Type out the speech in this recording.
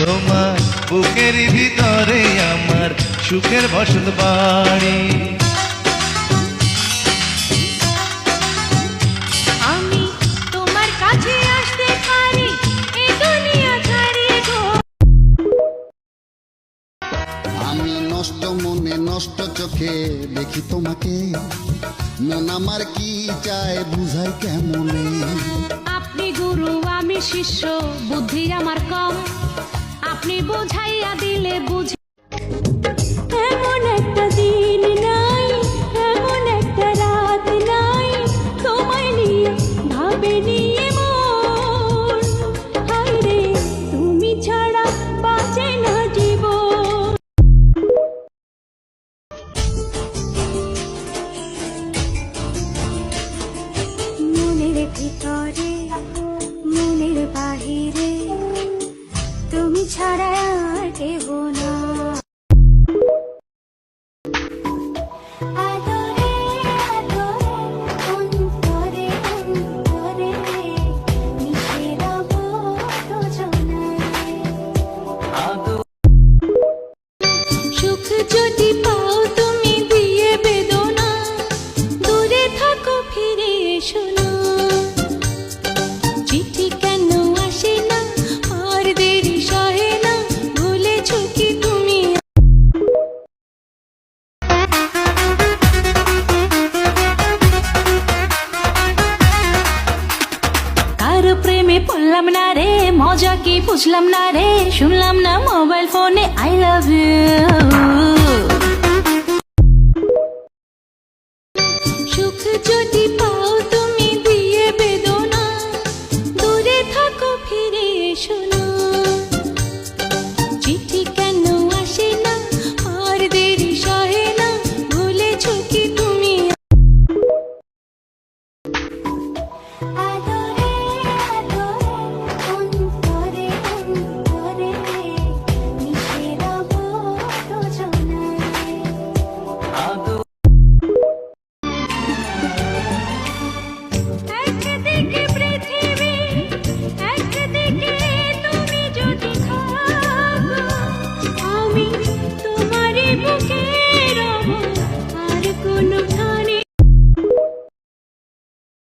তোমার বুকের ভিতরে আমার সুখের বসত বাড়ি আমি তোমার কাছে আসতে পারি এই দুনিয়া ছাড়িয়ে গো। আমি নষ্ট মনে নষ্ট চোখে দেখি তোমাকে। মন আমার কি চায় বুঝাই কেমনে? আপনি গুরু আমি শিষ্য বুদ্ধি আমার কম। আপনি বোঝাইয়া দিলে বুঝ পড়লাম না রে, মজা কি বুঝলাম না রে? শুনলাম না মোবাইল ফোনে আই লাভ ইউ সুখ যদি